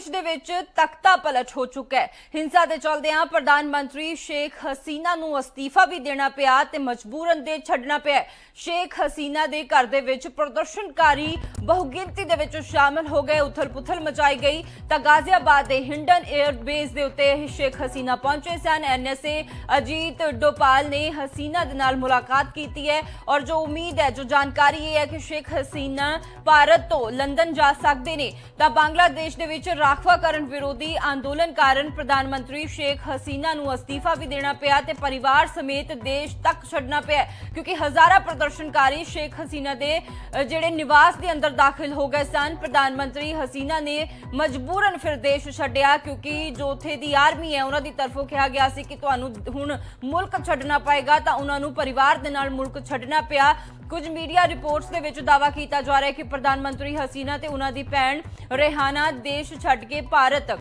ਦੇਸ਼ ਦੇ ਵਿੱਚ ਤਖਤਾ ਪਲਟ ਹੋ ਚੁੱਕਾ ਹੈ। ਹਿੰਸਾ ਦੇ ਚਲਦਿਆਂ ਪ੍ਰਧਾਨ ਮੰਤਰੀ ਸ਼ੇਖ ਹਸੀਨਾ ਨੂੰ ਅਸਤੀਫਾ ਵੀ ਦੇਣਾ ਪਿਆ ਤੇ ਮਜਬੂਰਨ ਦੇ ਛੱਡਣਾ ਪਿਆ ਸ਼ੇਖ ਹਸੀਨਾ ਦੇ ਘਰ ਦੇ ਵਿੱਚ ਪ੍ਰਦਰਸ਼ਨਕਾਰੀ ਬਹੁਗਿਣਤੀ ਦੇ ਵਿੱਚ ਸ਼ਾਮਲ ਹੋ ਗਏ, ਉਥਲ-ਪੁਥਲ ਮਚਾਈ ਗਈ। ਤਾਂ ਗਾਜ਼ੀਆਬਾਦ ਦੇ ਹਿੰਡਨ 에ਅਰਬੇਸ ਦੇ ਉੱਤੇ ਸ਼ੇਖ ਹਸੀਨਾ ਪਹੁੰਚੇ ਸਨ। ਐਨਐਸਏ ਅਜੀਤ ਡੋਪਾਲ ਨੇ ਹਸੀਨਾ ਦੇ ਨਾਲ ਮੁਲਾਕਾਤ ਕੀਤੀ ਹੈ ਔਰ ਜੋ ਉਮੀਦ ਹੈ, ਜੋ ਜਾਣਕਾਰੀ ਇਹ ਹੈ ਕਿ ਸ਼ੇਖ ਹਸੀਨਾ ਭਾਰਤ ਤੋਂ ਲੰਡਨ ਜਾ ਸਕਦੇ ਨੇ। ਤਾਂ ਬੰਗਲਾਦੇਸ਼ ਦੇ ਵਿੱਚ ਰਾਖਵਾਕਰਨ ਵਿਰੋਧੀ ਅੰਦੋਲਨ ਕਾਰਨ ਪ੍ਰਧਾਨ ਮੰਤਰੀ ਸ਼ੇਖ ਹਸੀਨਾ ਨੂੰ ਅਸਤੀਫਾ ਵੀ ਦੇਣਾ ਪਿਆ ਤੇ ਪਰਿਵਾਰ ਸਮੇਤ ਦੇਸ਼ ਤੱਕ ਛੱਡਣਾ ਪਿਆ ਕਿਉਂਕਿ ਹਜ਼ਾਰਾਂ ਪ੍ਰਦਰਸ਼ਨਕਾਰੀ ਸ਼ੇਖ ਹਸੀਨਾ ਦੇ ਜਿਹੜੇ ਨਿਵਾਸ ਦੇ ਅੰਦਰ ਦਾਖਲ ਹੋ ਗਏ ਸਨ, ਪ੍ਰਧਾਨ ਮੰਤਰੀ ਹਸੀਨਾ ਨੇ ਮਜਬੂਰਨ ਫਿਰ ਦੇਸ਼ ਛੱਡਿਆ, ਕਿਉਂਕਿ ਜੋ ਉੱਥੇ ਦੀ ਆਰਮੀ ਹੈ, ਉਹਨਾਂ ਦੀ ਤਰਫੋਂ ਕਿਹਾ ਗਿਆ ਸੀ ਕਿ ਤੁਹਾਨੂੰ ਹੁਣ ਮੁਲਕ ਛੱਡਣਾ ਪਏਗਾ, ਤਾਂ ਉਹਨਾਂ ਨੂੰ ਪਰਿਵਾਰ ਦੇ ਨਾਲ ਮੁਲਕ ਛੱਡਣਾ ਪਿਆ। ਕੁਝ ਮੀਡੀਆ ਰਿਪੋਰਟਸ ਦੇ ਵਿੱਚ ਦਾਵਾ ਕੀਤਾ ਜਾ ਰਿਹਾ ਹੈ ਕਿ ਪ੍ਰਧਾਨ ਮੰਤਰੀ ਹਸੀਨਾ ਤੇ ਉਹਨਾਂ ਦੀ ਭੈਣ ਰੇਹਾਨਾ ਦੇਸ਼ ਛੱਡ ਕੇ ਭਾਰਤ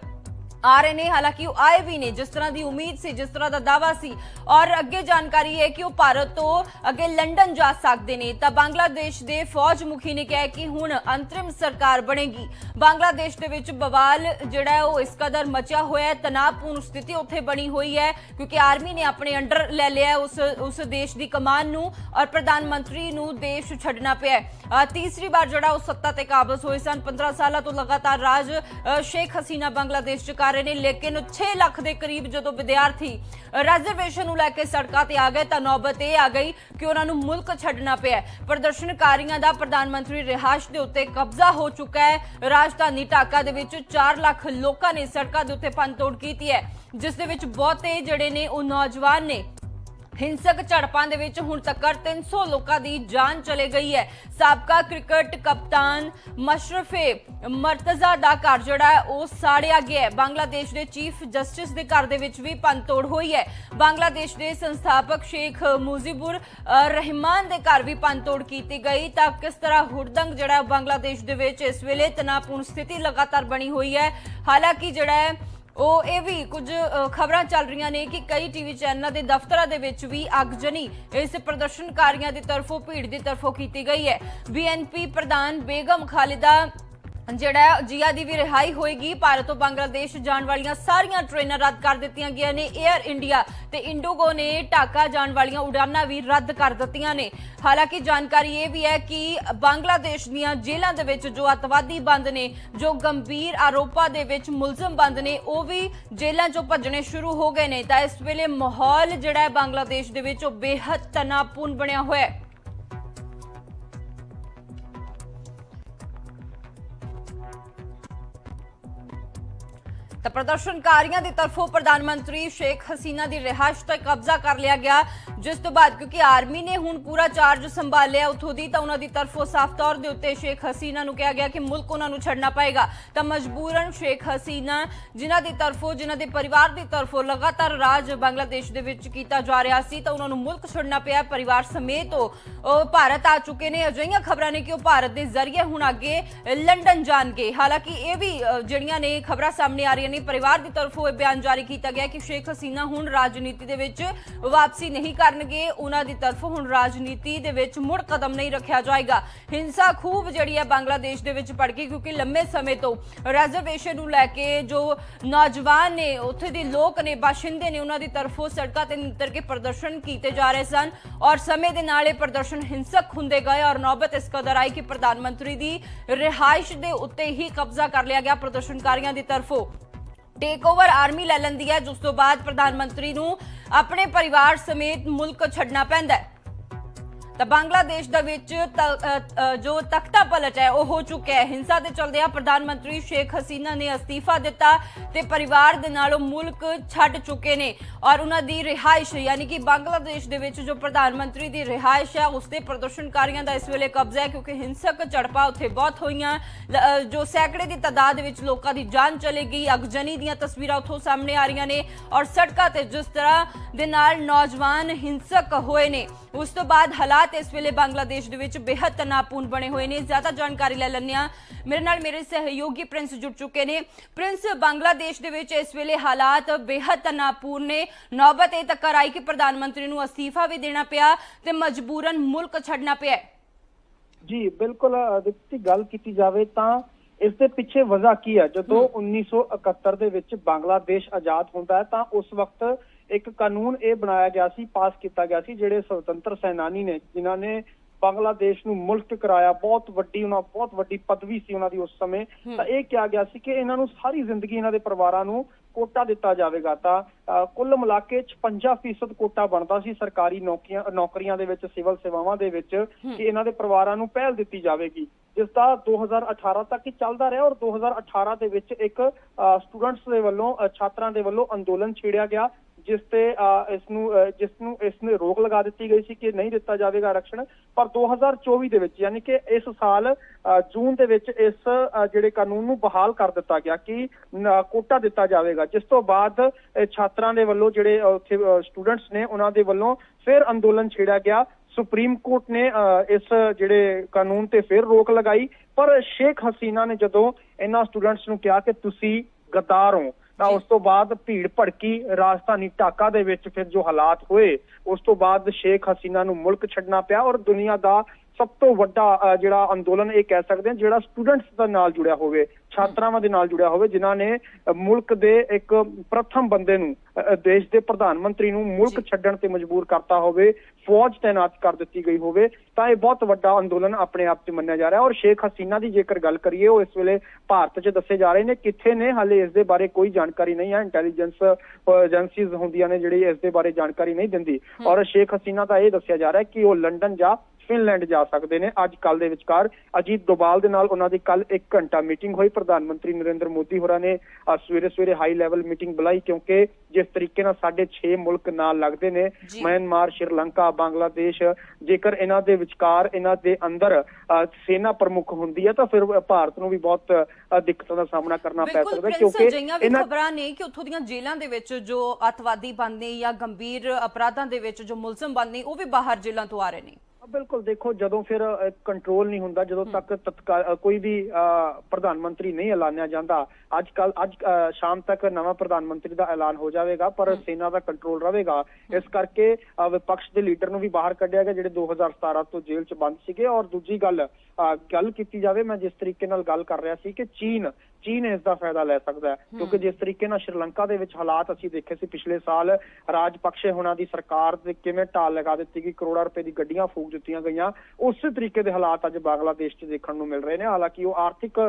ਆ ਰਹੇ ਨੇ, ਹਾਲਾਂਕਿ ਉਹ ਆਏ ਵੀ ਨੇ। ਜਿਸ ਤਰ੍ਹਾਂ ਦੀ ਉਮੀਦ ਸੀ, ਜਿਸ ਤਰ੍ਹਾਂ ਦਾ ਦਾਵਾ ਸੀ। ਔਰ ਅੱਗੇ ਜਾਣਕਾਰੀ ਹੈ ਕਿ ਉਹ ਭਾਰਤ ਤੋਂ ਅੱਗੇ ਲੰਡਨ ਜਾ ਸਕਦੇ ਨੇ। ਤਾਂ ਬੰਗਲਾਦੇਸ਼ ਦੇ ਫੌਜ ਮੁਖੀ ਨੇ ਕਿਹਾ ਕਿ ਹੁਣ ਅੰਤਰਿਮ ਸਰਕਾਰ ਬਣੇਗੀ। ਬੰਗਲਾਦੇਸ਼ ਦੇ ਵਿੱਚ ਬਵਾਲ ਜਿਹੜਾ ਹੈ, ਉਹ ਇਸ ਕਦਰ ਮਚਿਆ ਹੋਇਆ ਹੈ। ਤਣਾਅਪੂਰਨ ਸਥਿਤੀ ਉੱਥੇ ਬਣੀ ਹੋਈ ਹੈ, ਕਿਉਂਕਿ ਆਰਮੀ ਨੇ ਆਪਣੇ ਅੰਡਰ ਲੈ ਲਿਆ ਉਸ ਉਸ ਦੇਸ਼ ਦੀ ਕਮਾਨ ਨੂੰ ਔਰ ਪ੍ਰਧਾਨ ਮੰਤਰੀ ਨੂੰ ਦੇਸ਼ ਛੱਡਣਾ ਪਿਆ ਤੀਸਰੀ ਵਾਰ ਜਿਹੜਾ ਉਹ ਸੱਤਾ ਤੇ ਕਾਬਜ਼ ਹੋਏ ਸਨ। 15 ਸਾਲਾਂ ਤੋਂ ਲਗਾਤਾਰ ਰਾਜ ਸ਼ੇਖ ਹਸੀਨਾ ਬੰਗਲਾਦੇਸ਼ ਚ ਕਰ ਰਹੇ ਨੇ, ਲੇਕਿਨ 6 ਲੱਖ ਦੇ ਕਰੀਬ ਜਦੋਂ ਵਿਦਿਆਰਥੀ ਰਿਜ਼ਰਵੇਸ਼ਨ ਨੂੰ ਲੈ ਕੇ ਸੜਕਾਂ ਤੇ ਆ ਗਏ, ਤਾਂ ਨੌਬਤ ਇਹ ਆ ਗਈ ਕਿ ਉਹਨਾਂ ਨੂੰ ਮੁਲਕ ਛੱਡਣਾ ਪਿਆ ਪ੍ਰਦਰਸ਼ਨਕਾਰੀਆਂ ਦਾ ਪ੍ਰਧਾਨ ਮੰਤਰੀ ਰਿਹਾਇਸ਼ ਦੇ ਉੱਤੇ ਕਬਜ਼ਾ ਹੋ ਚੁੱਕਾ ਹੈ। ਰਾਜਧਾਨੀ ਢਾਕਾ ਦੇ ਵਿੱਚ 4 ਲੱਖ ਲੋਕਾਂ ਨੇ ਸੜਕਾਂ ਦੇ ਉੱਤੇ ਪੰਤੋੜ ਕੀਤੀ ਹੈ, ਜਿਸ ਦੇ ਵਿੱਚ ਬਹੁਤੇ ਜਿਹੜੇ ਨੇ, ਉਹ ਨੌਜਵਾਨ ਨੇ। ਹਿੰਸਕ ਝੜਪਾਂ ਦੇ ਵਿੱਚ ਹੁਣ ਤੱਕ 300 ਲੋਕਾਂ ਦੀ ਜਾਨ ਚਲੇ ਗਈ ਹੈ। ਸਾਬਕਾ ਕ੍ਰਿਕਟ ਕਪਤਾਨ ਮਸ਼ਰਫੇ ਮਰਤਜ਼ਾ ਦਾ ਘਰ ਜਿਹੜਾ ਹੈ, ਉਹ ਸਾੜਿਆ ਗਿਆ ਹੈ। ਬੰਗਲਾਦੇਸ਼ ਦੇ ਚੀਫ ਜਸਟਿਸ ਦੇ ਘਰ ਦੇ ਵਿੱਚ ਵੀ ਪੰਤੋੜ ਹੋਈ ਹੈ। ਬੰਗਲਾਦੇਸ਼ ਦੇ ਸੰਸਥਾਪਕ ਸ਼ੇਖ ਮੁਜ਼ੀਬੁਰ ਰਹਿਮਾਨ ਦੇ ਘਰ ਵੀ ਪੰਤੋੜ ਕੀਤੀ ਗਈ। ਤਾਂ ਕਿਸ ਤਰ੍ਹਾਂ ਹੁੜਦੰਗ ਜਿਹੜਾ ਬੰਗਲਾਦੇਸ਼ ਦੇ ਵਿੱਚ ਇਸ ਵੇਲੇ ਤਣਾਅਪੂਰਨ ਸਥਿਤੀ ਲਗਾਤਾਰ ਬਣੀ ਹੋਈ ਹੈ। ਹਾਲਾਂਕਿ ਜਿਹੜਾ ਹੈ ਉਹ ਇਹ ਵੀ ਕੁਝ ਖਬਰਾਂ ਚੱਲ ਰਹੀਆਂ ਨੇ ਕਿ ਕਈ ਟੀਵੀ ਚੈਨਲਾਂ ਦੇ ਦਫ਼ਤਰਾਂ ਦੇ ਵਿੱਚ ਵੀ ਅਗਜਨੀ ਇਸ ਪ੍ਰਦਰਸ਼ਨਕਾਰੀਆਂ ਦੀ ਤਰਫੋਂ, ਭੀੜ ਦੀ ਤਰਫੋਂ ਕੀਤੀ ਗਈ ਹੈ। ਬੀਐਨਪੀ ਪ੍ਰਧਾਨ ਬੇਗਮ ਖਾਲਿਦਾ ਜਿਹੜਾ ਜੀਆ ਦੀ ਵੀ ਰਿਹਾਈ ਹੋਏਗੀ। ਭਾਰਤ ਤੋਂ ਬੰਗਲਾਦੇਸ਼ ਜਾਣ ਵਾਲੀਆਂ ਸਾਰੀਆਂ ਟ੍ਰੇਨਾਂ ਰੱਦ ਕਰ ਦਿੱਤੀਆਂ ਗਈਆਂ ਨੇ 에ਅਰ ਇੰਡੀਆ ਤੇ ਇੰਡੋਗੋ ਨੇ ਢਾਕਾ ਜਾਣ ਵਾਲੀਆਂ ਉਡਾਨਾਂ ਵੀ ਰੱਦ ਕਰ ਦਿੱਤੀਆਂ ਨੇ। ਹਾਲਾਂਕਿ ਜਾਣਕਾਰੀ ਇਹ ਵੀ ਹੈ ਕਿ ਬੰਗਲਾਦੇਸ਼ ਦੀਆਂ ਜੇਲ੍ਹਾਂ ਦੇ ਵਿੱਚ ਜੋ ਅਤਵਾਦੀ ਬੰਦ ਨੇ, ਜੋ ਗੰਭੀਰ ਆਰੋਪਾਂ ਦੇ ਵਿੱਚ ਮੁਲਜ਼ਮ ਬੰਦ ਨੇ, ਉਹ ਵੀ ਜੇਲ੍ਹਾਂ ਚੋਂ ਭੱਜਣੇ ਸ਼ੁਰੂ ਹੋ ਗਏ ਨੇ। ਤਾਂ ਇਸ ਵੇਲੇ ਮਾਹੌਲ ਜਿਹੜਾ ਹੈ ਬੰਗਲਾਦੇਸ਼ ਦੇ ਵਿੱਚ, ਉਹ ਬੇਹੱਦ ਤਣਾਅਪੂਰਨ ਬਣਿਆ ਹੋਇਆ ਹੈ। ਤਾਂ ਪ੍ਰਦਰਸ਼ਨਕਾਰੀਆਂ ਦੀ ਤਰਫੋਂ ਪ੍ਰਧਾਨ ਮੰਤਰੀ ਸ਼ੇਖ ਹਸੀਨਾ ਦੀ ਰਿਹਾਇਸ਼ ਤੇ ਕਬਜ਼ਾ ਕਰ ਲਿਆ ਗਿਆ, ਜਿਸ ਤੋਂ ਬਾਅਦ ਕਿਉਂਕਿ ਆਰਮੀ ਨੇ ਹੁਣ ਪੂਰਾ ਚਾਰਜ ਸੰਭਾਲਿਆ ਉਥੋਂ ਦੀ, ਤਾਂ ਉਹਨਾਂ ਦੀ ਤਰਫੋਂ ਸਾਫ਼ ਤੌਰ ਦੇ ਉੱਤੇ ਸ਼ੇਖ ਹਸੀਨਾ ਨੂੰ ਕਿਹਾ ਗਿਆ ਕਿ ਮੁਲਕ ਉਹਨਾਂ ਨੂੰ ਛੱਡਣਾ ਪਏਗਾ। ਤਾਂ ਮਜਬੂਰਨ ਸ਼ੇਖ ਹਸੀਨਾ, ਜਿਨ੍ਹਾਂ ਦੀ ਤਰਫੋਂ, ਜਿਨ੍ਹਾਂ ਦੇ ਪਰਿਵਾਰ ਦੀ ਤਰਫੋਂ ਲਗਾਤਾਰ ਰਾਜ ਬੰਗਲਾਦੇਸ਼ ਦੇ ਵਿੱਚ ਕੀਤਾ ਜਾ ਰਿਹਾ ਸੀ, ਤਾਂ ਉਹਨਾਂ ਨੂੰ ਮੁਲਕ ਛੱਡਣਾ ਪਿਆ। ਪਰਿਵਾਰ ਸਮੇਤ ਉਹ ਭਾਰਤ ਆ ਚੁੱਕੇ ਨੇ। ਅਜਿਹੀਆਂ ਖਬਰਾਂ ਨੇ ਕਿ ਉਹ ਭਾਰਤ ਦੇ ਜ਼ਰੀਏ ਹੁਣ ਅੱਗੇ ਲੰਡਨ ਜਾਣਗੇ। ਹਾਲਾਂਕਿ ਇਹ ਵੀ ਜਿਹੜੀਆਂ ਨੇ ਖਬਰਾਂ ਸਾਹਮਣੇ ਆ ਰਹੀਆਂ ਨੇ ਪਰਿਵਾਰ ਦੀ ਤਰਫੋਂ ਇਹ ਬਿਆਨ ਜਾਰੀ ਕੀਤਾ ਗਿਆ ਕਿ ਸ਼ੇਖ ਹਸੀਨਾ ਹੁਣ ਰਾਜਨੀਤੀ ਦੇ ਵਿੱਚ ਵਾਪਸੀ ਨਹੀਂ ਕਰਨਗੇ। ਉਹਨਾਂ ਦੀ ਤਰਫੋਂ ਹੁਣ ਰਾਜਨੀਤੀ ਦੇ ਵਿੱਚ ਮੁੜ ਕਦਮ ਨਹੀਂ ਰੱਖਿਆ ਜਾਏਗਾ। ਹਿੰਸਾ ਖੂਬ ਜਿਹੜੀ ਹੈ ਬੰਗਲਾਦੇਸ਼ ਦੇ ਵਿੱਚ ਭੜਕੀ ਕਿਉਂਕਿ ਲੰਮੇ ਸਮੇਂ ਤੋਂ ਰਿਜ਼ਰਵੇਸ਼ਨ ਨੂੰ ਲੈ ਕੇ ਜੋ ਨੌਜਵਾਨ ਨੇ, ਉੱਥੇ ਦੇ ਲੋਕ ਨੇ, ਬਾਸ਼ਿੰਦੇ ਨੇ, ਉਹਨਾਂ ਦੀ ਤਰਫੋਂ ਸੜਕਾਂ ਤੇ ਨਿੱਤਰ ਕੇ ਪ੍ਰਦਰਸ਼ਨ ਕੀਤੇ ਜਾ ਰਹੇ ਸਨ ਔਰ ਸਮੇਂ ਦੇ ਨਾਲ ਇਹ ਪ੍ਰਦਰਸ਼ਨ ਹਿੰਸਕ ਹੁੰਦੇ ਗਏ ਔਰ ਨੌਬਤ ਇਸ ਕਦਰ ਆਈ ਕਿ ਪ੍ਰਧਾਨ ਮੰਤਰੀ ਦੀ ਰਿਹਾਇਸ਼ ਦੇ ਉੱਤੇ ਹੀ ਕਬਜ਼ਾ ਕਰ ਲਿਆ ਗਿਆ ਪ੍ਰਦਰਸ਼ਨਕਾਰੀਆਂ ਦੀ ਤਰਫੋਂ। ਟੇਕ ਓਵਰ ਆਰਮੀ ਲੈ ਲੈਂਦੀ ਹੈ। ਜਿਸ ਤੋਂ ਬਾਅਦ ਪ੍ਰਧਾਨ ਮੰਤਰੀ ਨੂੰ ਆਪਣੇ ਪਰਿਵਾਰ ਸਮੇਤ ਮੁਲਕ ਛੱਡਣਾ ਪੈਂਦਾ ਹੈ। ਤਾਂ ਬੰਗਲਾਦੇਸ਼ ਦੇ ਵਿੱਚ ਤ- ਜੋ ਤਖਤਾ ਪਲਟ ਹੈ, ਉਹ ਹੋ ਚੁੱਕਿਆ ਹੈ। ਹਿੰਸਾ ਦੇ ਚਲਦਿਆਂ ਪ੍ਰਧਾਨ ਮੰਤਰੀ ਸ਼ੇਖ ਹਸੀਨਾ ਨੇ ਅਸਤੀਫਾ ਦਿੱਤਾ ਤੇ ਪਰਿਵਾਰ ਦੇ ਨਾਲ ਉਹ ਮੁਲਕ ਛੱਡ ਚੁੱਕੇ ਨੇ ਔਰ ਉਹਨਾਂ ਦੀ ਰਿਹਾਇਸ਼, ਯਾਨੀ ਕਿ ਬੰਗਲਾਦੇਸ਼ ਦੇ ਵਿੱਚ ਜੋ ਪ੍ਰਧਾਨ ਮੰਤਰੀ ਦੀ ਰਿਹਾਇਸ਼ ਹੈ, ਉਸ ਤੇ ਪ੍ਰਦਰਸ਼ਨਕਾਰੀਆਂ ਦਾ ਇਸ ਵੇਲੇ ਕਬਜ਼ਾ ਹੈ ਕਿਉਂਕਿ ਹਿੰਸਕ ਝੜਪਾਂ ਉੱਥੇ ਬਹੁਤ ਹੋਈਆਂ। ਜੋ ਸੈਂਕੜੇ ਦੀ ਤਾਦਾਦ ਵਿੱਚ ਲੋਕਾਂ ਦੀ ਜਾਨ ਚਲੇ ਗਈ, ਅਗਜਨੀ ਦੀਆਂ ਤਸਵੀਰਾਂ ਉੱਥੋਂ ਸਾਹਮਣੇ ਆ ਰਹੀਆਂ ਨੇ ਔਰ ਸੜਕਾਂ ਤੇ ਜਿਸ ਤਰ੍ਹਾਂ ਦੇ ਨਾਲ ਨੌਜਵਾਨ ਹਿੰਸਕ ਹੋਏ ਨੇ, ਉਸ ਤੋਂ ਬਾਅਦ ਹਾਲਾਤ ਹਾਲਾਤ ਇਸ ਵੇਲੇ ਬੰਗਲਾਦੇਸ਼ ਦੇ ਵਿੱਚ ਬੇहद ਤਣਾਪੂਰਨ ਬਣੇ ਹੋਏ ਨੇ। ਜ਼ਿਆਦਾ ਜਾਣਕਾਰੀ ਲੈ ਲੈਂਦੇ ਮੇਰੇ ਨਾਲ ਮੇਰੇ ਸਹਿਯੋਗੀ ਪ੍ਰਿੰਸ ਜੁੜ ਚੁੱਕੇ ਨੇ। ਪ੍ਰਿੰਸ ਬੰਗਲਾਦੇਸ਼ ਦੇ ਵਿੱਚ ਇਸ ਵੇਲੇ ਹਾਲਾਤ ਬੇहद ਤਣਾਪੂਰਨ ਨੇ। ਨੌਬਤ ਇਹ ਤੱਕ ਆਈ ਕਿ ਪ੍ਰਧਾਨ ਮੰਤਰੀ ਨੂੰ ਅਸਤੀਫਾ ਵੀ ਦੇਣਾ ਪਿਆ ਤੇ ਮਜਬੂਰਨ ਮੁਲਕ ਛੱਡਣਾ ਪਿਆ ਜੀ ਬਿਲਕੁਲ ਦਿੱਤੀ ਗੱਲ ਕੀਤੀ ਜਾਵੇ ਤਾਂ ਇਸ ਦੇ ਪਿੱਛੇ ਵਜ੍ਹਾ ਕੀ ਹੈ? ਜਦੋਂ 1971 ਦੇ ਵਿੱਚ ਬੰਗਲਾਦੇਸ਼ ਆਜ਼ਾਦ ਹੁੰਦਾ ਹੈ ਤਾਂ ਉਸ ਵਕਤ ਇੱਕ ਕਾਨੂੰਨ ਇਹ ਬਣਾਇਆ ਗਿਆ ਸੀ ਪਾਸ ਕੀਤਾ ਗਿਆ ਸੀ ਜਿਹੜੇ ਸੁਤੰਤਰ ਸੈਨਾਨੀ ਨੇ ਜਿਨ੍ਹਾਂ ਨੇ ਬੰਗਲਾਦੇਸ਼ ਨੂੰ ਮੁਲਕ ਕਰਾਇਆ ਬਹੁਤ ਵੱਡੀ ਉਹਨਾਂ ਬਹੁਤ ਵੱਡੀ ਪਦਵੀ ਸੀ ਉਹਨਾਂ ਦੀ ਉਸ ਸਮੇਂ। ਤਾਂ ਇਹ ਕਿਹਾ ਗਿਆ ਸੀ ਕਿ ਇਹਨਾਂ ਨੂੰ ਸਾਰੀ ਜ਼ਿੰਦਗੀ ਇਹਨਾਂ ਦੇ ਪਰਿਵਾਰਾਂ ਨੂੰ ਕੋਟਾ ਦਿੱਤਾ ਜਾਵੇਗਾ। ਤਾਂ ਕੁੱਲ ਮਿਲਾ ਕੇ 56% ਕੋਟਾ ਬਣਦਾ ਸੀ ਸਰਕਾਰੀ ਨੌਕਰੀਆਂ ਨੌਕਰੀਆਂ ਦੇ ਵਿੱਚ ਸਿਵਲ ਸੇਵਾਵਾਂ ਦੇ ਵਿੱਚ ਕਿ ਇਹਨਾਂ ਦੇ ਪਰਿਵਾਰਾਂ ਨੂੰ ਪਹਿਲ ਦਿੱਤੀ ਜਾਵੇਗੀ। ਜਿਸ ਦਾ 2018 ਤੱਕ ਹੀ ਚੱਲਦਾ ਰਿਹਾ ਔਰ 2018 ਦੇ ਵਿੱਚ ਇੱਕ ਸਟੂਡੈਂਟਸ ਦੇ ਵੱਲੋਂ ਛਾਤਰਾਂ ਦੇ ਵੱਲੋਂ ਅੰਦੋਲਨ ਛੇੜਿਆ ਗਿਆ। ਜਿਸ ਤੇ ਅ, ਇਸ ਨੂੰ ਅ, ਜਿਸ ਨੂੰ ਇਸ ਨੇ ਰੋਕ ਲਗਾ ਦਿੱਤੀ ਗਈ ਸੀ ਕਿ ਨਹੀਂ ਦਿੱਤਾ ਜਾਵੇਗਾ ਆਰਕਸ਼ਣ ਪਰ 2024 ਦੇ ਵਿੱਚ ਯਾਨੀ ਕਿ ਇਸ ਸਾਲ ਅ, ਜੂਨ ਦੇ ਵਿੱਚ ਇਸ ਜਿਹੜੇ ਕਾਨੂੰਨ ਨੂੰ ਬਹਾਲ ਕਰ ਦਿੱਤਾ ਗਿਆ ਕਿ ਕੋਟਾ ਦਿੱਤਾ ਜਾਵੇਗਾ। ਜਿਸ ਤੋਂ ਬਾਅਦ ਛਾਤਰਾਂ ਦੇ ਵੱਲੋਂ ਜਿਹੜੇ ਉੱਥੇ ਸਟੂਡੈਂਟਸ ਨੇ ਉਹਨਾਂ ਦੇ ਵੱਲੋਂ ਫਿਰ ਅੰਦੋਲਨ ਛੇੜਿਆ ਗਿਆ। ਸੁਪਰੀਮ ਕੋਰਟ ਨੇ ਅ, ਇਸ ਜਿਹੜੇ ਕਾਨੂੰਨ ਤੇ ਫਿਰ ਰੋਕ ਲਗਾਈ। ਪਰ ਸ਼ੇਖ ਹਸੀਨਾ ਨੇ ਜਦੋਂ ਇਹਨਾਂ ਸਟੂਡੈਂਟਸ ਨੂੰ ਕਿਹਾ ਕਿ ਤੁਸੀਂ ਗਦਾਰ ਹੋ ਤਾਂ ਉਸ ਤੋਂ ਬਾਅਦ ਭੀੜ ਭੜਕੀ ਰਾਜਧਾਨੀ ਢਾਕਾ ਦੇ ਵਿੱਚ ਫਿਰ ਜੋ ਹਾਲਾਤ ਹੋਏ ਉਸ ਤੋਂ ਬਾਅਦ ਸ਼ੇਖ ਹਸੀਨਾ ਨੂੰ ਮੁਲਕ ਛੱਡਣਾ ਪਿਆ ਔਰ ਦੁਨੀਆ ਦਾ ਸਭ ਤੋਂ ਵੱਡਾ ਜਿਹੜਾ ਅੰਦੋਲਨ ਇਹ ਕਹਿ ਸਕਦੇ ਹਾਂ ਜਿਹੜਾ ਸਟੂਡੈਂਟਸ ਦੇ ਨਾਲ ਜੁੜਿਆ ਹੋਵੇ ਛਾਤਰਾਵਾਂ ਦੇ ਨਾਲ ਜੁੜਿਆ ਹੋਵੇ ਜਿਨ੍ਹਾਂ ਨੇ ਮੁਲਕ ਦੇ ਇੱਕ ਪ੍ਰਥਮ ਬੰਦੇ ਨੂੰ ਦੇਸ਼ ਦੇ ਪ੍ਰਧਾਨ ਮੰਤਰੀ ਨੂੰ ਮੁਲਕ ਛੱਡਣ ਤੇ ਮਜਬੂਰ ਕਰਤਾ ਹੋਵੇ ਫੌਜ ਤਾਇਨਾਤ ਕਰ ਦਿੱਤੀ ਗਈ ਹੋਵੇ ਤਾਂ ਇਹ ਬਹੁਤ ਵੱਡਾ ਅੰਦੋਲਨ ਆਪਣੇ ਆਪ ਤੇ ਮੰਨਿਆ ਜਾ ਰਿਹਾ ਔਰ ਸ਼ੇਖ ਹਸੀਨਾ ਦੀ ਜੇਕਰ ਗੱਲ ਕਰੀਏ ਉਹ ਇਸ ਵੇਲੇ ਭਾਰਤ 'ਚ ਦੱਸੇ ਜਾ ਰਹੇ ਨੇ ਕਿੱਥੇ ਨੇ ਹਾਲੇ ਇਸ ਦੇ ਬਾਰੇ ਕੋਈ ਜਾਣਕਾਰੀ ਨਹੀਂ ਹੈ ਇੰਟੈਲੀਜੈਂਸ ਏਜੰਸੀਜ਼ ਹੁੰਦੀਆਂ ਨੇ ਜਿਹੜੀ ਇਸ ਦੇ ਬਾਰੇ ਜਾਣਕਾਰੀ ਨਹੀਂ ਦਿੰਦੀ ਔਰ ਸ਼ੇਖ ਹਸੀਨਾ ਦਾ ਇਹ ਦੱਸਿਆ ਜਾ ਰਿਹਾ ਕਿ ਉਹ ਲੰਡਨ ਜਾਂ ਫਿਨਲੈਂਡ ਜਾ ਸਕਦੇ ਨੇ। ਅੱਜ ਕੱਲ ਦੇ ਵਿਚਕਾਰ ਅਜੀਤ ਦੋਬਾਲ ਦੇ ਨਾਲ ਉਹਨਾਂ ਦੀ ਕੱਲ 1 ਘੰਟਾ ਮੀਟਿੰਗ ਹੋਈ। ਪ੍ਰਧਾਨ ਮੰਤਰੀ ਨਰਿੰਦਰ ਮੋਦੀ ਹੋਰਾਂ ਨੇ ਸਵੇਰੇ ਸਵੇਰੇ ਹਾਈ ਲੈਵਲ ਮੀਟਿੰਗ ਬੁਲਾਈ ਕਿਉਂਕਿ ਜਿਸ ਤਰੀਕੇ ਨਾਲ ਸਾਡੇ 6 ਮੁਲਕ ਨਾਲ ਲੱਗਦੇ ਨੇ। ਮਿਆਂਮਾਰ ਸ਼੍ਰੀਲੰਕਾ ਬੰਗਲਾਦੇਸ਼ ਜੇਕਰ ਇਹਨਾਂ ਦੇ ਵਿਚਕਾਰ ਇਹਨਾਂ ਦੇ ਅੰਦਰ ਸੈਨਾ ਪ੍ਰਮੁੱਖ ਹੁੰਦੀ ਹੈ ਤਾਂ ਫਿਰ ਭਾਰਤ ਨੂੰ ਵੀ ਬਹੁਤ ਦਿੱਕਤਾਂ ਦਾ ਸਾਹਮਣਾ ਕਰਨਾ ਪੈ ਸਕਦਾ ਕਿਉਂਕਿ ਇਹਨਾਂ ਖਬਰਾਂ ਨੇ ਕਿ ਉੱਥੋਂ ਦੀਆਂ ਜੇਲ੍ਹਾਂ ਦੇ ਵਿੱਚ ਜੋ ਅਤਵਾਦੀ ਬੰਦ ਜਾਂ ਗੰਭੀਰ ਅਪਰਾਧਾਂ ਦੇ ਵਿੱਚ ਜੋ ਮੁਲਜ਼ਮ ਬੰਦ ਨੇ ਉਹ ਵੀ ਬਾਹਰ ਜੇਲ੍ਹਾਂ ਤੋਂ ਆ ਰਹੇ ਨੇ। ਬਿਲਕੁਲ ਦੇਖੋ ਜਦੋਂ ਫਿਰ ਕੰਟਰੋਲ ਨਹੀਂ ਹੁੰਦਾ ਜਦੋਂ ਤੱਕ ਤਤਕਾਲ ਕੋਈ ਵੀ ਪ੍ਰਧਾਨ ਮੰਤਰੀ ਨਹੀਂ ਐਲਾਨਿਆ ਜਾਂਦਾ ਅੱਜ ਕੱਲ ਅੱਜ ਸ਼ਾਮ ਤੱਕ ਨਵਾਂ ਪ੍ਰਧਾਨ ਮੰਤਰੀ ਦਾ ਐਲਾਨ ਹੋ ਜਾਵੇਗਾ ਪਰ ਸੈਨਾ ਦਾ ਕੰਟਰੋਲ ਰਹੇਗਾ। ਇਸ ਕਰਕੇ ਵਿਪਕਸ਼ ਦੇ ਲੀਡਰ ਨੂੰ ਵੀ ਬਾਹਰ ਕੱਢਿਆ ਗਿਆ ਜਿਹੜੇ 2017 ਤੋਂ ਜੇਲ੍ਹ 'ਚ ਬੰਦ ਸੀਗੇ। ਔਰ ਦੂਜੀ ਗੱਲ ਗੱਲ ਕੀਤੀ ਜਾਵੇ ਮੈਂ ਜਿਸ ਤਰੀਕੇ ਨਾਲ ਗੱਲ ਕਰ ਰਿਹਾ ਸੀ ਕਿ ਚੀਨ ਚੀਨ ਇਸ ਦਾ ਫਾਇਦਾ ਲੈ ਸਕਦਾ ਹੈ। ਕਿਉਂਕਿ ਜਿਸ ਤਰੀਕੇ ਨਾਲ ਸ਼੍ਰੀਲੰਕਾ ਦੇ ਵਿੱਚ ਹਾਲਾਤ ਅਸੀਂ ਦੇਖੇ ਸੀ ਪਿਛਲੇ ਸਾਲ ਰਾਜਪਕਸ਼ੇ ਹੋਣਾ ਦੀ ਸਰਕਾਰ ਦੇ ਕਿਵੇਂ ਢਾਲ ਲਗਾ ਦਿੱਤੀ ਗਈ ਕਰੋੜਾਂ ਰੁਪਏ ਦੀ ਗੱਡੀਆਂ ਫੂਕ ਦਿੱਤੀਆਂ ਗਈਆਂ ਉਸੇ ਤਰੀਕੇ ਦੇ ਹਾਲਾਤ ਅੱਜ ਬੰਗਲਾਦੇਸ਼ 'ਚ ਦੇਖਣ ਨੂੰ ਮਿਲ ਰਹੇ ਨੇ। ਹਾਲਾਂਕਿ ਉਹ ਆਰਥਿਕ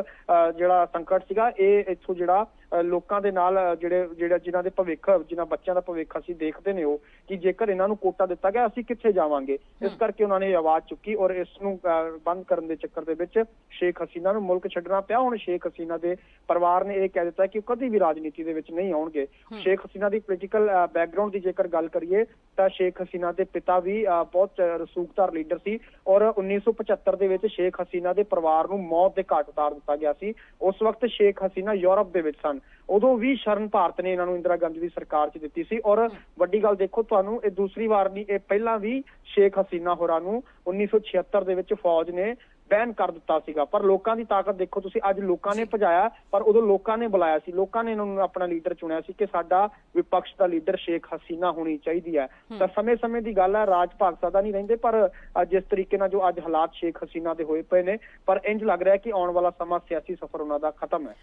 ਜਿਹੜਾ ਸੰਕਟ ਸੀਗਾ ਇਹ ਇੱਥੋਂ ਜਿਹੜਾ ਲੋਕਾਂ ਦੇ ਨਾਲ ਜਿਹੜੇ ਜਿਹੜਾ ਜਿਨ੍ਹਾਂ ਦੇ ਭਵਿੱਖ ਜਿਨ੍ਹਾਂ ਬੱਚਿਆਂ ਦਾ ਭਵਿੱਖ ਅਸੀਂ ਦੇਖਦੇ ਨੇ ਉਹ ਕਿ ਜੇਕਰ ਇਹਨਾਂ ਨੂੰ ਕੋਟਾ ਦਿੱਤਾ ਗਿਆ ਅਸੀਂ ਕਿੱਥੇ ਜਾਵਾਂਗੇ? ਇਸ ਕਰਕੇ ਉਹਨਾਂ ਨੇ ਆਵਾਜ਼ ਚੁੱਕੀ ਔਰ ਇਸ ਨੂੰ ਬੰਦ ਕਰਨ ਦੇ ਚੱਕਰ ਦੇ ਵਿੱਚ ਸ਼ੇਖ ਹਸੀਨਾ ਨੂੰ ਮੁਲਕ ਛੱਡਣਾ ਪਿਆ। ਹੁਣ ਸ਼ੇਖ ਹਸੀਨਾ ਦੇ ਪਰਿਵਾਰ ਨੇ ਇਹ ਕਹਿ ਦਿੱਤਾ ਕਿ ਉਹ ਕਦੀ ਵੀ ਰਾਜਨੀਤੀ ਦੇ ਵਿੱਚ ਨਹੀਂ ਆਉਣਗੇ। ਸ਼ੇਖ ਹਸੀਨਾ ਦੀ ਪੋਲੀਟੀਕਲ ਬੈਕਗ੍ਰਾਉਂਡ ਦੀ ਜੇਕਰ ਗੱਲ ਕਰੀਏ ਤਾਂ ਸ਼ੇਖ ਹਸੀਨਾ ਦੇ ਪਿਤਾ ਵੀ ਬਹੁਤ ਰਸੂਖਦਾਰ ਲੀਡਰ ਸੀ ਔਰ 1975 ਦੇ ਵਿੱਚ ਸ਼ੇਖ ਹਸੀਨਾ ਦੇ ਪਰਿਵਾਰ ਨੂੰ ਮੌਤ ਦੇ ਘਾਟ ਉਤਾਰ ਦਿੱਤਾ ਗਿਆ ਸੀ। ਉਸ ਵਕਤ ਸ਼ੇਖ ਹਸੀਨਾ ਯੂਰਪ ਦੇ ਵਿੱਚ ਸਨ। ਉਦੋਂ ਵੀ ਸ਼ਰਨ ਭਾਰਤ ਨੇ ਇਹਨਾਂ ਨੂੰ ਇੰਦਰਾ ਗਾਂਧੀ ਦੀ ਸਰਕਾਰ 'ਚ ਦਿੱਤੀ ਸੀ। ਔਰ ਵੱਡੀ ਗੱਲ ਦੇਖੋ, ਤੁਹਾਨੂੰ ਇਹ ਦੂਸਰੀ ਵਾਰ ਨਹੀਂ, ਇਹ ਪਹਿਲਾਂ ਵੀ ਸ਼ੇਖ ਹਸੀਨਾ ਹੋਰਾਂ ਨੂੰ 1976 ਦੇ ਵਿੱਚ ਫੌਜ ਨੇ ਬੈਨ ਕਰ ਦਿੱਤਾ ਸੀਗਾ। ਪਰ ਲੋਕਾਂ ਦੀ ਤਾਕਤ ਦੇਖੋ ਤੁਸੀਂ ਅੱਜ ਲੋਕਾਂ ਨੇ ਭਜਾਇਆ ਪਰ ਉਦੋਂ ਲੋਕਾਂ ਨੇ ਬੁਲਾਇਆ ਸੀ। ਲੋਕਾਂ ਨੇ ਇਹਨਾਂ ਨੂੰ ਆਪਣਾ ਲੀਡਰ ਚੁਣਿਆ ਸੀ ਕਿ ਸਾਡਾ ਵਿਪਕਸ਼ ਦਾ ਲੀਡਰ ਸ਼ੇਖ ਹਸੀਨਾ ਹੋਣੀ ਚਾਹੀਦੀ ਹੈ। ਤਾਂ ਸਮੇਂ-ਸਮੇਂ ਦੀ ਗੱਲ ਹੈ ਰਾਜ ਭਾਗ ਸਦਾ ਨਹੀਂ ਰਹਿੰਦੇ ਪਰ ਜਿਸ ਤਰੀਕੇ ਨਾਲ ਜੋ ਅੱਜ ਹਾਲਾਤ ਸ਼ੇਖ ਹਸੀਨਾ ਦੇ ਹੋਏ ਪਏ ਨੇ ਪਰ ਇੰਜ ਲੱਗ ਰਿਹਾ ਕਿ ਆਉਣ ਵਾਲਾ ਸਮਾਂ ਸਿਆਸੀ ਸਫ਼ਰ ਉਹਨਾਂ ਦਾ ਖਤਮ ਹੈ।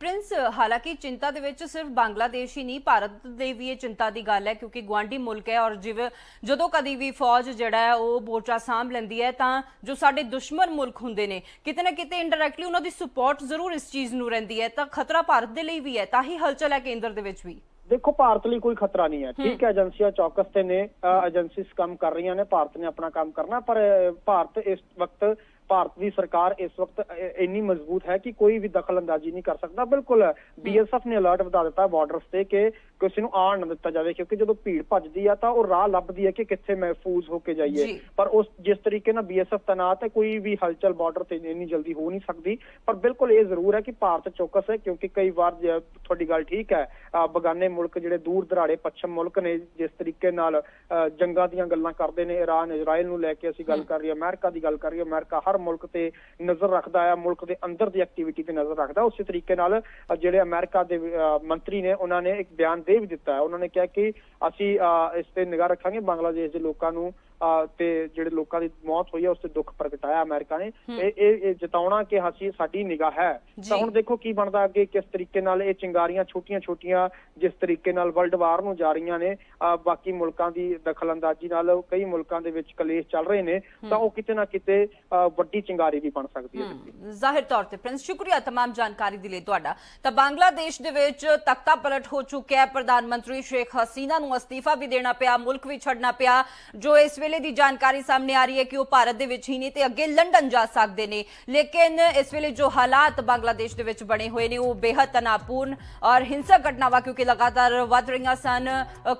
ਪ੍ਰਿੰਸ ਹਾਲਾਂਕਿ ਚਿੰਤਾ ਦੇ ਵਿੱਚ ਸਿਰਫ ਬੰਗਲਾਦੇਸ਼ ਹੀ ਨਹੀਂ ਭਾਰਤ ਦੇ ਵੀ ਇਹ ਚਿੰਤਾ ਦੀ ਗੱਲ ਹੈ ਕਿਉਂਕਿ ਗਵਾਂਢੀ ਮੁਲਕ ਹੈ ਔਰ ਜਿਵੇਂ ਜਦੋਂ ਕਦੀ ਵੀ ਫੌਜ ਜਿਹੜਾ ਹੈ ਉਹ ਮੋਰਚਾ ਸਾਂਭ ਲੈਂਦੀ ਹੈ ਤਾਂ ਜੋ ਸਾਡੇ ਦੁਸ਼ਮਣ ਮੁਲਕ ਹੁੰਦੇ ਨੇ। ਕਿਤੇ ਨਾ ਕਿਤੇ ਇੰਡਾਇਰੈਕਟਲੀ ਉਹਨਾਂ ਦੀ ਸਪੋਰਟ ਜ਼ਰੂਰ ਇਸ ਚੀਜ਼ ਨੂੰ ਰਹਿੰਦੀ ਹੈ। ਤਾਂ ਖਤਰਾ ਭਾਰਤ ਦੇ ਲਈ ਵੀ ਹੈ। ਤਾਂ ਹੀ ਹਲਚਲ ਹੈ ਕੇਂਦਰ ਦੇ ਵਿੱਚ ਵੀ। ਦੇਖੋ ਭਾਰਤ ਲਈ ਕੋਈ ਖਤਰਾ ਨਹੀਂ ਹੈ। ਠੀਕ ਹੈ ਏਜੰਸੀਆਂ ਚੌਕਸ ਤੇ ਨੇ ਏਜੰਸੀਜ਼ ਕੰਮ ਕਰ ਰਹੀਆਂ ਨੇ। ਭਾਰਤ ਨੇ ਆਪਣਾ ਕੰਮ ਕਰਨਾ ਪਰ ਭਾਰਤ ਇਸ ਵਕਤ ਭਾਰਤ ਦੀ ਸਰਕਾਰ ਇਸ ਵਕਤ ਇੰਨੀ ਮਜ਼ਬੂਤ ਹੈ ਕਿ ਕੋਈ ਵੀ ਦਖਲ ਅੰਦਾਜ਼ੀ ਨਹੀਂ ਕਰ ਸਕਦਾ। ਬਿਲਕੁਲ ਬੀਐਸਐਫ ਨੇ ਅਲਰਟ ਵਧਾ ਦਿੱਤਾ ਬਾਰਡਰਸ ਤੇ ਕਿ ਕਿਸੇ ਨੂੰ ਆਣ ਨਾ ਦਿੱਤਾ ਜਾਵੇ ਕਿਉਂਕਿ ਜਦੋਂ ਭੀੜ ਭੱਜਦੀ ਆ ਤਾਂ ਉਹ ਰਾਹ ਲੱਭਦੀ ਹੈ ਕਿ ਕਿੱਥੇ ਮਹਿਫੂਜ਼ ਹੋ ਕੇ ਜਾਈਏ। ਪਰ ਉਸ ਜਿਸ ਤਰੀਕੇ ਨਾਲ ਬੀਐਸਐਫ ਤੈਨਾਤ ਹੈ ਕੋਈ ਵੀ ਹਲਚਲ ਬਾਰਡਰ ਤੇ ਇੰਨੀ ਜਲਦੀ ਹੋ ਨਹੀਂ ਸਕਦੀ। ਪਰ ਬਿਲਕੁਲ ਇਹ ਜ਼ਰੂਰ ਹੈ ਕਿ ਭਾਰਤ ਚੌਕਸ ਹੈ ਕਿਉਂਕਿ ਕਈ ਵਾਰ ਤੁਹਾਡੀ ਗੱਲ ਠੀਕ ਹੈ ਬਗਾਨੇ ਮੁਲਕ ਜਿਹੜੇ ਦੂਰ ਦਰਾੜੇ ਪੱਛਮ ਮੁਲਕ ਨੇ ਜਿਸ ਤਰੀਕੇ ਨਾਲ ਜੰਗਾਂ ਦੀਆਂ ਗੱਲਾਂ ਕਰਦੇ ਨੇ ਇਰਾਨ ਇਜ਼ਰਾਈਲ ਨੂੰ ਲੈ ਕੇ ਅਸੀਂ ਗੱਲ ਕਰ ਰਹੀ ਹਾਂ ਅਮਰੀਕਾ ਦੀ ਗੱਲ ਕਰ ਰਹੀ ਹਾਂ ਅਮਰੀਕਾ ਹਰ ਮੁਲਕ ਤੇ ਨਜ਼ਰ ਰੱਖਦਾ ਆ, ਮੁਲਕ ਦੇ ਅੰਦਰ ਦੀ ਐਕਟੀਵਿਟੀ ਤੇ ਨਜ਼ਰ ਰੱਖਦਾ। ਉਸੇ ਤਰੀਕੇ ਨਾਲ ਜਿਹੜੇ ਅਮਰੀਕਾ ਦੇ, ਅਹ ਮੰਤਰੀ ਨੇ, ਉਹਨਾਂ ਨੇ ਇੱਕ ਬਿਆਨ ਦੇ ਵੀ ਦਿੱਤਾ ਹੈ। ਉਹਨਾਂ ਨੇ ਕਿਹਾ ਕਿ ਅਸੀਂ, ਅਹ ਇਸ ਤੇ ਨਿਗਾਹ ਰੱਖਾਂਗੇ, ਬੰਗਲਾਦੇਸ਼ ਦੇ ਲੋਕਾਂ ਨੂੰ ਤੇ ਜਿਹੜੇ ਲੋਕਾਂ ਦੀ ਮੌਤ ਹੋਈ ਹੈ ਉਸ ਤੇ ਦੁੱਖ ਪ੍ਰਗਟਾਇਆ ਅਮਰੀਕਾ ਨੇ ਇਹ ਇਹ ਇਹ ਜਤਾਉਣਾ ਕਿ ਅਸੀਂ ਸਾਡੀ ਨਿਗਾਹ ਹੈ ਜੀ। ਤਾਂ ਹੁਣ ਦੇਖੋ ਕੀ ਬਣਦਾ ਅੱਗੇ ਕਿਸ ਤਰੀਕੇ ਨਾਲ ਇਹ ਚਿੰਗਾਰੀਆਂ ਛੋਟੀਆਂ-ਛੋਟੀਆਂ ਜਿਸ ਤਰੀਕੇ ਨਾਲ ਵਰਲਡ ਵਾਰ ਨੂੰ ਜਾ ਰਹੀਆਂ ਨੇ ਅਹ, ਬਾਕੀ ਮੁਲਕਾਂ ਦੀ ਦਖਲਅੰਦਾਜ਼ੀ ਨਾਲ ਕਈ ਮੁਲਕਾਂ ਦੇ ਵਿੱਚ ਕਲੇਸ਼ ਚੱਲ ਰਹੇ ਨੇ ਤਾਂ ਉਹ ਕਿਤੇ ਨਾ ਕਿਤੇ ਅਹ, ਵੱਡੀ ਚਿੰਗਾਰੀ ਵੀ ਬਣ ਸਕਦੀ ਹੈ ਹਮ, ਜ਼ਾਹਿਰ ਤੌਰ ਤੇ ਪ੍ਰਿੰਸ ਸ਼ੁਕਰੀਆ तमाम ਜਾਣਕਾਰੀ ਦੇ ਲਈ ਤੁਹਾਡਾ ਤਾਂ ਬੰਗਲਾਦੇਸ਼ ਦੇ ਵਿੱਚ ਤਖਤਾ ਪਲਟ ਹੋ ਚੁੱਕਿਆ ਹੈ ਪ੍ਰਧਾਨ ਮੰਤਰੀ ਸ਼ੇਖ ਹਸੀਨਾ ਨੂੰ ਅਸਤੀਫਾ ਵੀ ਦੇਣਾ ਪਿਆ ਮੁਲਕ ਵੀ ਛੱਡਣਾ ਪਿਆ ਜੋ ਇਸ ਵੇਲੇ ਦੀ ਜਾਣਕਾਰੀ ਸਾਹਮਣੇ ਆ ਰਹੀ ਹੈ ਕਿ ਉਹ ਭਾਰਤ ਦੇ ਵਿੱਚ ਹੀ ਨਹੀਂ ਤੇ ਅੱਗੇ ਲੰਡਨ ਜਾ ਸਕਦੇ ਨੇ। ਲੇਕਿਨ ਇਸ ਵੇਲੇ ਜੋ ਹਾਲਾਤ ਬੰਗਲਾਦੇਸ਼ ਦੇ ਵਿੱਚ ਬਣੇ ਹੋਏ ਨੇ, ਉਹ ਬੇहद ਤਣਾਅਪੂਰਨ ਔਰ ਹਿੰਸਕ ਘਟਨਾਵਾਂ ਕਿਉਂਕਿ ਲਗਾਤਾਰ ਵੱਧ ਰਹੀਆਂ ਸਨ।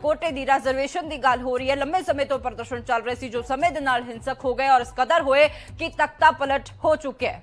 ਕੋਟੇ ਦੀ ਰਿਜ਼ਰਵੇਸ਼ਨ ਦੀ ਗੱਲ ਹੋ ਰਹੀ ਹੈ। ਲੰਮੇ ਸਮੇਂ ਤੋਂ ਪ੍ਰਦਰਸ਼ਨ ਚੱਲ ਰਹੇ ਸੀ, ਜੋ ਸਮੇਂ ਦੇ ਨਾਲ ਹਿੰਸਕ ਹੋ ਗਏ ਔਰ ਇਸ ਕਦਰ ਹੋਏ ਕਿ ਤਖਤਾ ਪਲਟ ਹੋ ਚੁੱਕਿਆ ਹੈ।